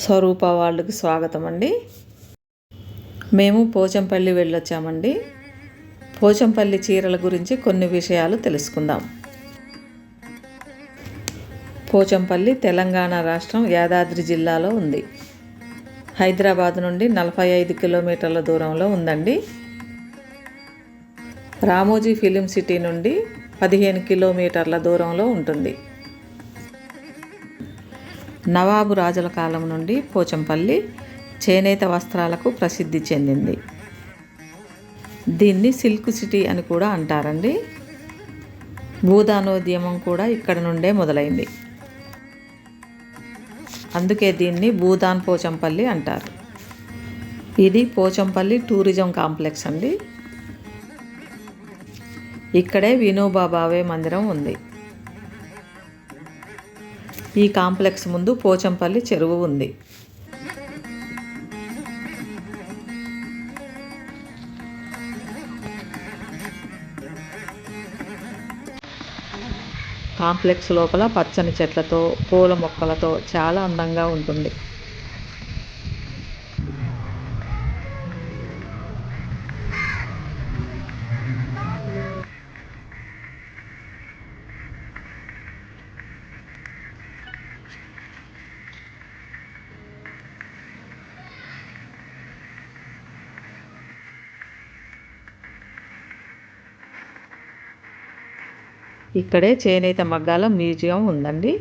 స్వరూప వాళ్ళకి స్వాగతం అండి. మేము పోచంపల్లి వెళ్ళొచ్చామండి. పోచంపల్లి చీరల గురించి కొన్ని విషయాలు తెలుసుకుందాం. పోచంపల్లి తెలంగాణ రాష్ట్రం యాదాద్రి జిల్లాలో ఉంది. హైదరాబాద్ నుండి నలభై ఐదు కిలోమీటర్ల దూరంలో ఉందండి. రామోజీ ఫిలిం సిటీ నుండి పదిహేను కిలోమీటర్ల దూరంలో ఉంటుంది. నవాబు రాజుల కాలం నుండి పోచంపల్లి చేనేత వస్త్రాలకు ప్రసిద్ధి చెందింది. దీన్ని సిల్క్ సిటీ అని కూడా అంటారండి. భూదానోద్యమం కూడా ఇక్కడ నుండే మొదలైంది. అందుకే దీన్ని భూదాన్ పోచంపల్లి అంటారు. ఇది పోచంపల్లి టూరిజం కాంప్లెక్స్ అండి. ఇక్కడే వినోబా భావే మందిరం ఉంది. ఈ కాంప్లెక్స్ ముందు పోచంపల్లి చెరువు ఉంది. కాంప్లెక్స్ లోపల పచ్చని చెట్లతో పూల మొక్కలతో చాలా అందంగా ఉంటుంది. ఇక్కడే చేనేత మగ్గాల మ్యూజియం ఉందండి.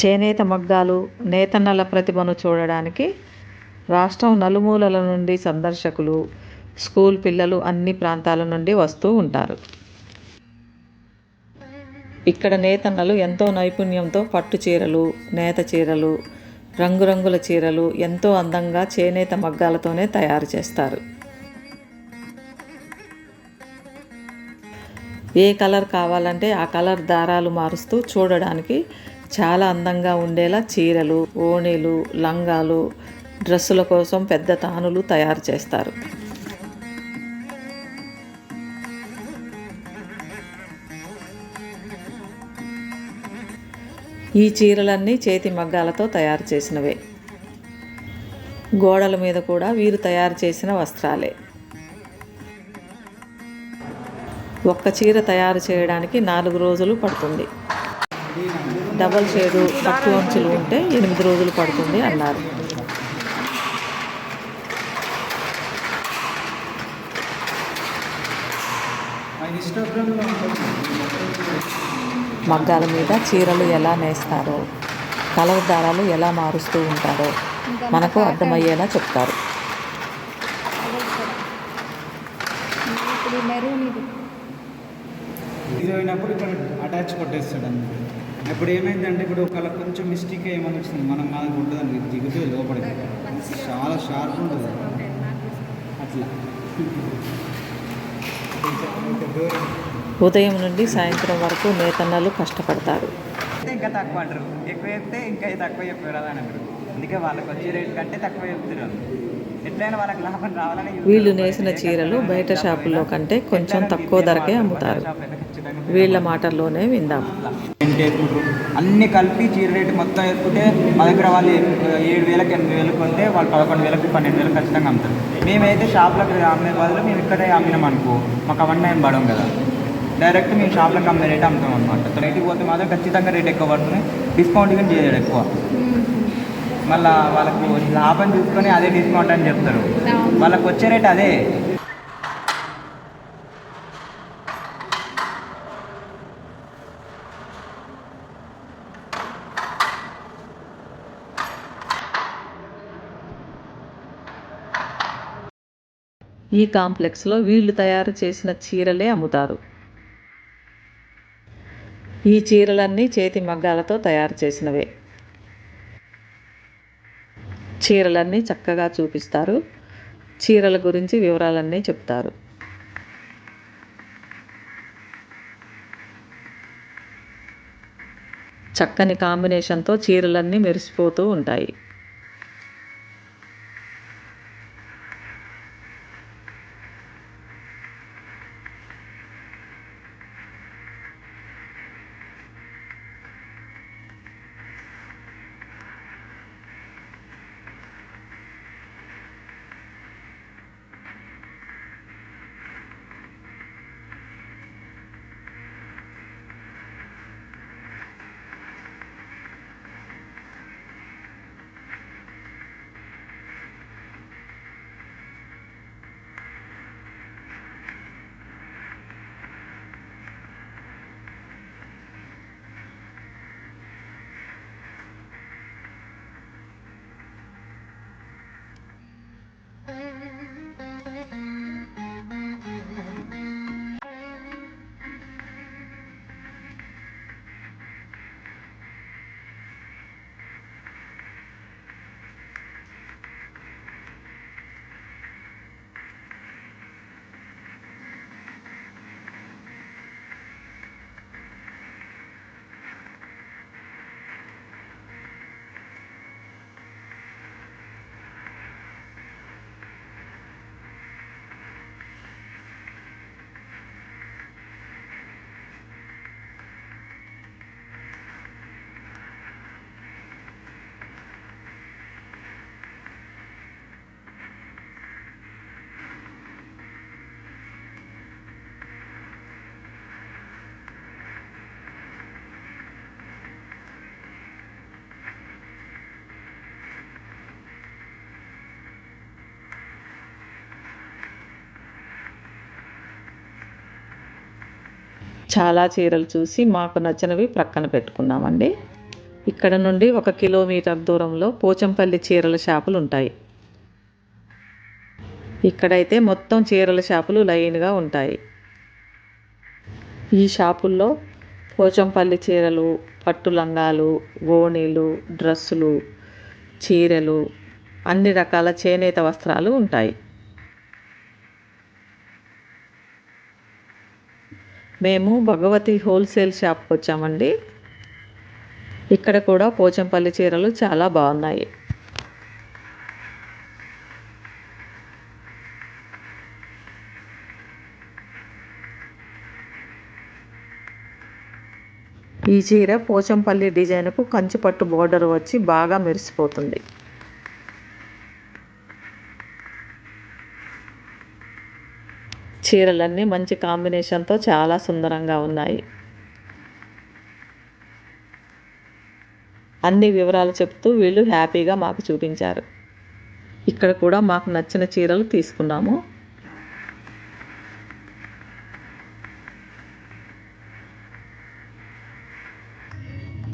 చేనేత మగ్గాలు నేతన్నల ప్రతిభను చూడడానికి రాష్ట్రం నలుమూలల నుండి సందర్శకులు స్కూల్ పిల్లలు అన్ని ప్రాంతాల నుండి వస్తూ ఉంటారు. ఇక్కడ నేతన్నలు ఎంతో నైపుణ్యంతో పట్టు చీరలు నేత చీరలు రంగురంగుల చీరలు ఎంతో అందంగా చేనేత మగ్గాలతోనే తయారు చేస్తారు. ఏ కలర్ కావాలంటే ఆ కలర్ దారాలు మారుస్తూ చూడడానికి చాలా అందంగా ఉండేలా చీరలు ఓణీలు లంగాలు డ్రెస్సుల కోసం పెద్ద తానులు తయారు చేస్తారు. ఈ చీరలన్నీ చేతి మగ్గాలతో తయారు చేసినవే. గోడల మీద కూడా వీరు తయారు చేసిన వస్త్రాలే. ఒక్క చీర తయారు చేయడానికి నాలుగు రోజులు పడుతుంది. డబల్ షేడు తక్కువ అంచులు ఉంటే ఎనిమిది రోజులు పడుతుంది అన్నారు. మగ్గాల మీద చీరలు ఎలా నేస్తారో కలర్ దారాలు ఎలా మారుస్తూ ఉంటారో మనకు అర్థమయ్యేలా చెప్తారు. అయినప్పుడు ఇక్కడ అటాచ్ కొట్టేస్తాడు అన్నమాట. ఇప్పుడు ఏమైందంటే ఇప్పుడు ఒకవేళ కొంచెం మిస్టేక్ ఏమైనా వచ్చింది మనం మనకు ఉంటుందండి ఇది దిగుతుంది లోపలికి. చాలా షార్ప్ ఉంటుంది. అట్లా. ఉదయం నుండి సాయంత్రం వరకు నేతన్నలు కష్టపడతారు. ఇంకా తక్కువ అంటారు. ఎక్కువ చెప్తే ఇంకా తక్కువ చెప్పారు అని అంటారు అందుకే వాళ్ళకి వచ్చే రేట్ కంటే తక్కువ చెప్తారు వాళ్ళు. ఎట్లయినా వాళ్ళకి లాభం రావాలని వీళ్ళు నేసిన చీరలు బయట షాపుల్లో కంటే కొంచెం తక్కువ ధరకే అమ్ముతారు. వీళ్ళ మాటల్లోనే విందాం. అన్ని కలిపి చీర రేటు మొత్తం వేసుకుంటే మా దగ్గర వాళ్ళు ఏడు వేలకు ఎనిమిది వేలకు కొంటే వాళ్ళు పదకొండు వేలకు పన్నెండు వేలకు ఖచ్చితంగా అమ్ముతారు. మేమైతే షాప్లకు అమ్మే బదులు మేము ఇక్కడే అమ్మినాం అనుకో మాకు అవన్నీ ఏం పడం కదా. డైరెక్ట్ మేము షాప్లకు అమ్మే రేట్ అమ్ముతాం అనమాట రేటుకి పోతే మాత్రం ఖచ్చితంగా రేట్ ఎక్కువ పడుతుంది. డిస్కౌంట్ కానీ చేయడు ఎక్కువ. మళ్ళా వాళ్ళకు లాభం చూసుకొని అదే డిస్కౌంట్ అని చెప్తారు. వాళ్ళకి వచ్చే రేట్ అదే. ఈ కాంప్లెక్స్లో వీళ్ళు తయారు చేసిన చీరలే అమ్ముతారు. ఈ చీరలన్నీ చేతి మగ్గాలతో తయారు చేసినవే. చీరలన్నీ చక్కగా చూపిస్తారు. చీరల గురించి వివరాలన్నీ చెప్తారు. చక్కని కాంబినేషన్తో చీరలన్నీ మెరిసిపోతూ ఉంటాయి. చాలా చీరలు చూసి మాకు నచ్చినవి ప్రక్కన పెట్టుకున్నామండి. ఇక్కడ నుండి ఒక కిలోమీటర్ దూరంలో పోచంపల్లి చీరల షాపులు ఉంటాయి. ఇక్కడైతే మొత్తం చీరల షాపులు లైన్గా ఉంటాయి. ఈ షాపుల్లో పోచంపల్లి చీరలు పట్టు లంగాలు ఓణీలు డ్రెస్సులు చీరలు అన్ని రకాల చేనేత వస్త్రాలు ఉంటాయి. మేము భగవతి హోల్సేల్ షాప్కి వచ్చామండి. ఇక్కడ కూడా పోచంపల్లి చీరలు చాలా బాగున్నాయి. ఈ చీర పోచంపల్లి డిజైన్కు కంచిపట్టు బోర్డర్ వచ్చి బాగా మెరిసిపోతుంది. చీరలన్నీ మంచి కాంబినేషన్తో చాలా సుందరంగా ఉన్నాయి. అన్ని వివరాలు చెప్తూ వీళ్ళు హ్యాపీగా మాకు చూపించారు. ఇక్కడ కూడా మాకు నచ్చిన చీరలు తీసుకున్నాము.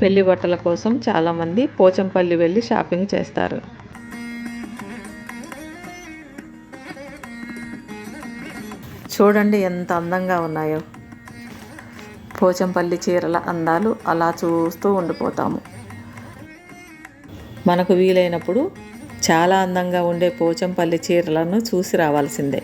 పెళ్ళి బట్టల కోసం చాలామంది పోచంపల్లి వెళ్ళి షాపింగ్ చేస్తారు. చూడండి ఎంత అందంగా ఉన్నాయో. పోచంపల్లి చీరల అందాలు అలా చూస్తూ ఉండిపోతాము. మనకు వీలైనప్పుడు చాలా అందంగా ఉండే పోచంపల్లి చీరలను చూసి రావాల్సిందే.